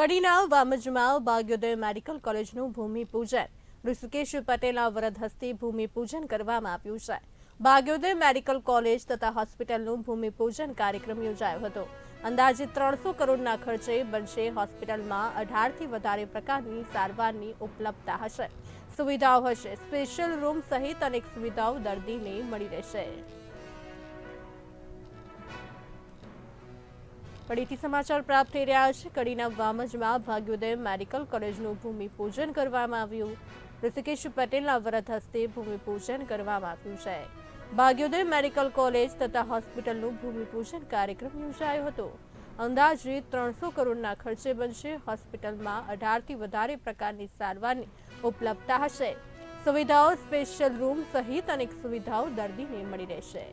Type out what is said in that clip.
કડીના વામજમાં ભાગ્યોદય medical કોલેજનું ભૂમિપૂજન. ઋષિકેશ પટેલના વરદ હસ્તે ભૂમિપૂજન કરવામાં આવ્યું છે. ભાગ્યોદય મેડિકલ કોલેજ તથા હોસ્પિટલનું ભૂમિપૂજન કાર્યક્રમ યોજાયો હતો. અંદાજે ત્રણસો કરોડના ખર્ચે બનશે હોસ્પિટલમાં અઢારથી વધારે પ્રકારની સારવારની ઉપલબ્ધતા હશે. સુવિધાઓ હશે. સ્પેશિયલ રૂમ સહિત અનેક સુવિધાઓ દર્દીને મળી રહેશે. કડીથી સમાચાર પ્રાપ્ત થઈ રહ્યા છે. કડીના વામજમાં ભાગ્યોદય મેડિકલ કોલેજનું ભૂમિપૂજન કરવામાં આવ્યું. ઋષિકેશ પટેલના વ્રત હસ્તે ભૂમિપૂજન કરવામાં આવ્યું છે. ભાગ્યોદય મેડિકલ કોલેજ તથા હોસ્પિટલનું ભૂમિપૂજન કાર્યક્રમ યોજાયો હતો. અંદાજે ત્રણસો કરોડના ખર્ચે બનશે. હોસ્પિટલમાં અઢારથી વધારે પ્રકારની સારવારની ઉપલબ્ધતા હશે. સુવિધાઓ, સ્પેશિયલ રૂમ સહિત અનેક સુવિધાઓ દર્દીને મળી રહેશે.